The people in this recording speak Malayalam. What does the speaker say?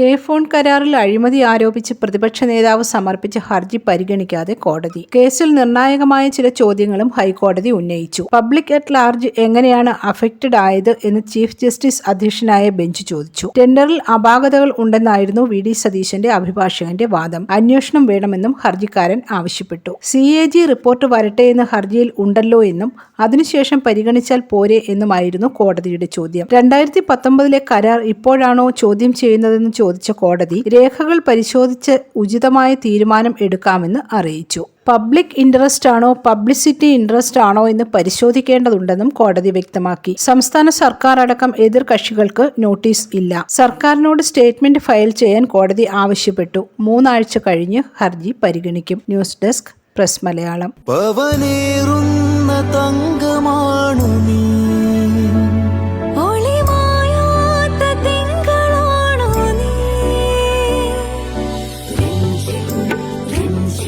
കെ ഫോൺ കരാറിൽ അഴിമതി ആരോപിച്ച് പ്രതിപക്ഷ നേതാവ് സമർപ്പിച്ച ഹർജി പരിഗണിക്കാതെ കോടതി. കേസിൽ നിർണായകമായ ചില ചോദ്യങ്ങളും ഹൈക്കോടതി ഉന്നയിച്ചു. പബ്ലിക് അറ്റ് ലാർജ് എങ്ങനെയാണ് അഫക്റ്റഡ് ആയത് എന്ന് ചീഫ് ജസ്റ്റിസ് അധ്യക്ഷനായ ബെഞ്ച് ചോദിച്ചു. ടെൻഡറിൽ അപാകതകൾ ഉണ്ടെന്നായിരുന്നു വി ഡി സതീശന്റെ അഭിഭാഷകന്റെ വാദം. അന്വേഷണം വേണമെന്നും ഹർജിക്കാരൻ ആവശ്യപ്പെട്ടു. സി എ ജി റിപ്പോർട്ട് വരട്ടെ എന്ന് ഹർജിയിൽ ഉണ്ടല്ലോ എന്നും അതിനുശേഷം പരിഗണിച്ചാൽ പോരെ എന്നുമായിരുന്നു കോടതിയുടെ ചോദ്യം. രണ്ടായിരത്തി പത്തൊമ്പതിലെ കരാർ ഇപ്പോഴാണോ ചോദ്യം ചെയ്യുന്നതെന്ന് ചോദിച്ച കോടതി രേഖകൾ പരിശോധിച്ച് ഉചിതമായ തീരുമാനം എടുക്കാമെന്ന് അറിയിച്ചു. പബ്ലിക് ഇൻട്രസ്റ്റ് ആണോ പബ്ലിസിറ്റി ഇൻട്രസ്റ്റ് ആണോ എന്ന് പരിശോധിക്കേണ്ടതുണ്ടെന്നും കോടതി വ്യക്തമാക്കി. സംസ്ഥാന സർക്കാർ അടക്കം എതിർ കക്ഷികൾക്ക് നോട്ടീസ് ഇല്ല. സർക്കാരിനോട് സ്റ്റേറ്റ്മെന്റ് ഫയൽ ചെയ്യാൻ കോടതി ആവശ്യപ്പെട്ടു. മൂന്നാഴ്ച കഴിഞ്ഞ് ഹർജി പരിഗണിക്കും. News desk press Malayalam.